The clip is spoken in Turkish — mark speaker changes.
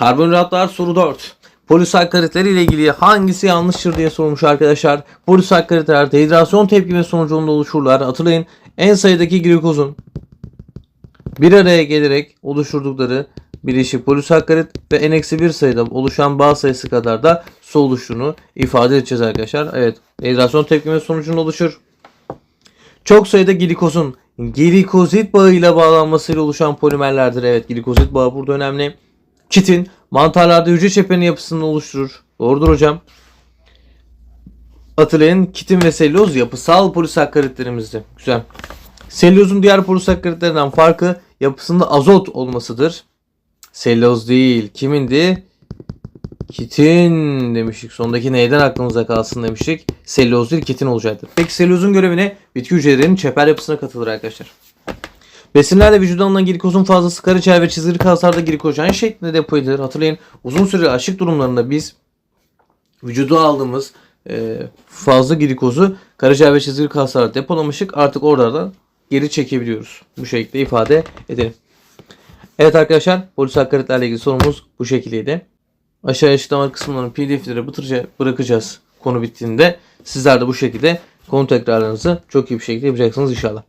Speaker 1: Karbonhidratlar soru 4. Polisakkaritler ile ilgili hangisi yanlıştır diye sormuş arkadaşlar. Polisakkaritler dehidrasyon tepkimi sonucunda oluşurlar. Hatırlayın en sayıdaki glikozun bir araya gelerek oluşturdukları bileşik polisakkarit ve n-1 sayıda oluşan bağ sayısı kadar da su oluştuğunu ifade edeceğiz arkadaşlar. Evet dehidrasyon tepkimi sonucunda oluşur. Çok sayıda glikozun glikozit bağıyla bağlanmasıyla oluşan polimerlerdir. Evet glikozit bağı burada önemli. Kitin mantarlarda hücre çeperinin yapısını oluşturur. Doğrudur hocam. Hatırlayın kitin ve selüloz yapısal polisakkaritlerimizdi. Güzel. Selülozun diğer polisakkaritlerinden farkı yapısında azot olmasıdır. Selüloz değil. Kimindi? Kitin demiştik. Sondaki neyden aklımıza kalsın demiştik. Selüloz değil kitin olacaktır. Peki selülozun görevi ne? Bitki hücrelerinin çeper yapısına katılır arkadaşlar. Besinlerle vücuda alınan glikozun fazlası karaciğer ve çizgili kaslarda glikojen şeklinde depo edilir. Hatırlayın uzun süreli açlık durumlarında biz vücuda aldığımız e, fazla glikozu karaciğer ve çizgili kaslarda depolamışık. Artık oralardan geri çekebiliyoruz. Bu şekilde ifade edelim. Evet arkadaşlar polisakkaritlerle ilgili sorumuz bu şekildeydi. Aşağıya açıklama kısımlarının pdf'leri bırakacağız konu bittiğinde. Sizler de bu şekilde konu tekrarlarınızı çok iyi bir şekilde yapacaksınız inşallah.